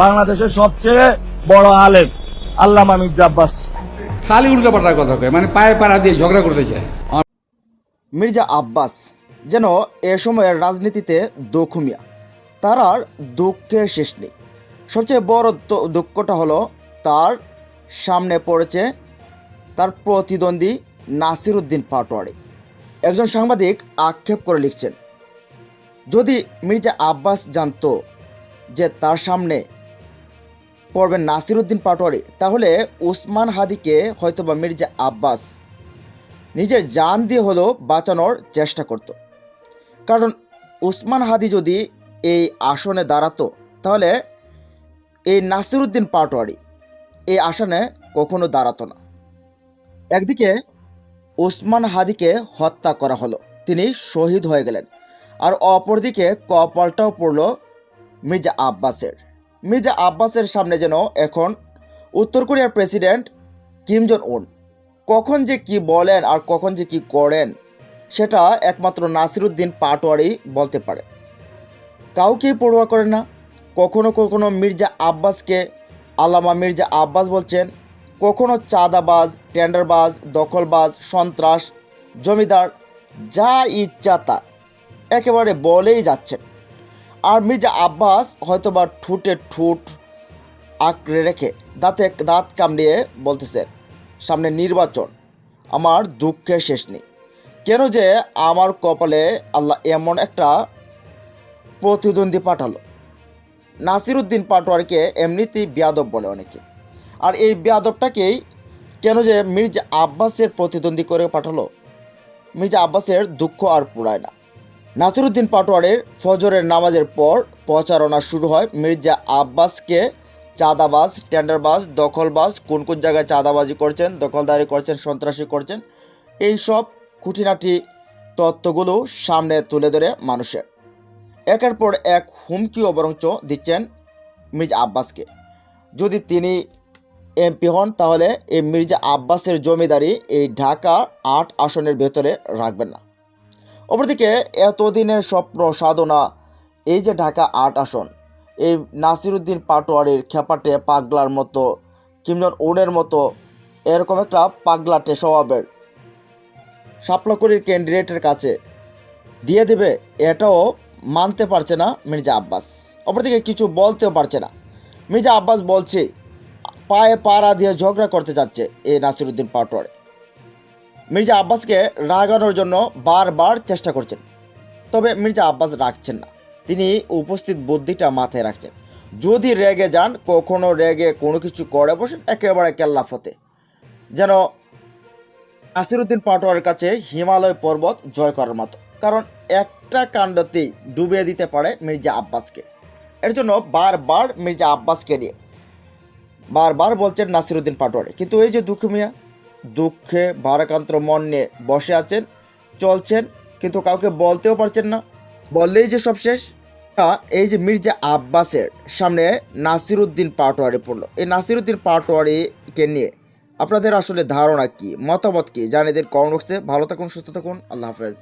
বাংলাদেশের সবচেয়ে বড় আলেম আল্লামা মির্জা আব্বাস। খালি উল্টাপাল্টা কথা কয় মানে পায়ে পাড়া দিয়ে ঝগড়া করতে চায়। মির্জা আব্বাস যেন এ সময়ের রাজনীতিতে দক্ষমিয়া তার আর দুঃখের শেষ নেই। সবচেয়ে বড় দুঃখটা হলো তার সামনে পড়েছে তার প্রতিদ্বন্দ্বী নাসির উদ্দিন পাটোয়ারি। একজন সাংবাদিক আক্ষেপ করে লিখছেন যদি মির্জা আব্বাস জানতো যে তার সামনে পড়বেন নাসির উদ্দিন পাটোয়ারি। তাহলে উসমান হাদিকে হয়তোবা মির্জা আব্বাস নিজের জান দিয়ে হলেও বাঁচানোর চেষ্টা করত। কারণ উসমান হাদি যদি এই আসনে দাঁড়াতো, তাহলে এই নাসিরুদ্দিন পাটোয়ারি এই আসনে কখনো দাঁড়াতো না। একদিকে উসমান হাদিকে হত্যা করা হলো, তিনি শহীদ হয়ে গেলেন। আর অপরদিকে কপালটাও পড়ল মির্জা আব্বাসের। মির্জা আব্বাসের সামনে যেন এখন উত্তর কোরিয়ার প্রেসিডেন্ট কিম জন উন। কখন যে কি বলেন আর কখন যে কি করেন, সেটা একমাত্র নাসিরুদ্দিন পাটোয়ারি বলতে পারে। কাউকেই পড়ুয়া করেন না। কখনো কখনো মির্জা আব্বাসকে আল্লামা মির্জা আব্বাস বলছেন। কখনো চাঁদাবাজ, টেন্ডারবাজ, দখলবাজ, সন্ত্রাস, জমিদার, যা ইচ্ছা তা একেবারে বলেই যাচ্ছেন। আর মির্জা আব্বাস হয়তোবা ঠোঁটে ঠোঁট আঁকড়ে রেখে দাঁতে দাঁত কামড়িয়ে বলতেছেন সামনে নির্বাচন, আমার দুঃখের শেষ নেই। কেন যে আমার কপালে আল্লাহ এমন একটা প্রতিদ্বন্দ্বী পাঠালো। নাসিরুদ্দিন পাটোয়ারিকে এমনিতেই বিয়াদব বলে অনেকে। আর এই বিয়াদবটাকেই কেন যে মির্জা আব্বাসের প্রতিদ্বন্দ্বী করে পাঠালো, মির্জা আব্বাসের দুঃখ আর পুরায় না। নাসিরুদ্দিন পাটোয়ারের ফজরের নামাজের পর প্রচারণা শুরু হয় মির্জা আব্বাসকে। চাঁদাবাজ, টেন্ডারবাজ, দখলবাজ, কোন কোন জায়গায় চাঁদাবাজি করছেন, দখলদারি করছেন, সন্ত্রাসী করছেন, এই সব খুঁটিনাটি তত্ত্বগুলো সামনে তুলে ধরে মানুষের। একের পর এক হুমকিও বরঞ্চ দিচ্ছেন মির্জা আব্বাসকে। যদি তিনি এমপি হন, তাহলে এই মির্জা আব্বাসের জমিদারি এই ঢাকা আট আসনের ভেতরে রাখবেন না। অপরদিকে, এতদিনের স্বপ্ন সাধনা, এই যে ঢাকা আট আসন, এই নাসিরুদ্দিন পাটোয়ারির খেপাটে পাগলার মতো কিমজন ওনের মতো, এরকম একটা পাগলাটে স্বভাবের। সাপলাকুড়ির ক্যান্ডিডেটের কাছে দিয়ে দেবে, এটাও মানতে পারছে না মির্জা আব্বাস। অপরদিকে কিছু বলতেও পারছে না। মির্জা আব্বাস বলছে, পায়ে পাড়া দিয়ে ঝগড়া করতে যাচ্ছে এই নাসিরুদ্দিন পাটোয়ারি। মির্জা আব্বাসকে রাগানোর জন্য বারবার চেষ্টা করছেন। তবে মির্জা আব্বাস রাখছেন না। তিনি উপস্থিত বুদ্ধিটা মাথায় রাখছেন। যদি রেগে যান, কখনো রেগে কোনো কিছু করে বসেন, একেবারে কেল্লা ফতে। যেন নাসিরুদ্দিন পাটোয়ারের কাছে হিমালয় পর্বত জয় করার মতো। কারণ একটা কাণ্ডতেই ডুবিয়ে দিতে পারে মির্জা আব্বাসকে। এর জন্য বারবার মির্জা আব্বাসকে নিয়ে বারবার বলছেন নাসিরুদ্দিন পাটোয়ারি। কিন্তু এই যে দুঃখ মিয়া দুঃখে ভারাক্রান্ত মন নিয়ে বসে আছেন, চলছেন, কিন্তু কাউকে বলতেও পারছেন না। বললেই যে সব শেষ এই যে মির্জা আব্বাসের সামনে নাসিরুদ্দিন পাটোয়ারি পড়ল। এই নাসিরুদ্দিন পাটোয়ারিকে নিয়ে আপনাদের আসলে ধারণা কি, মতামত কি জানেদের কমেন্ট বক্সে। ভালো থাকুন, সুস্থ থাকুন, আল্লাহ হাফেজ।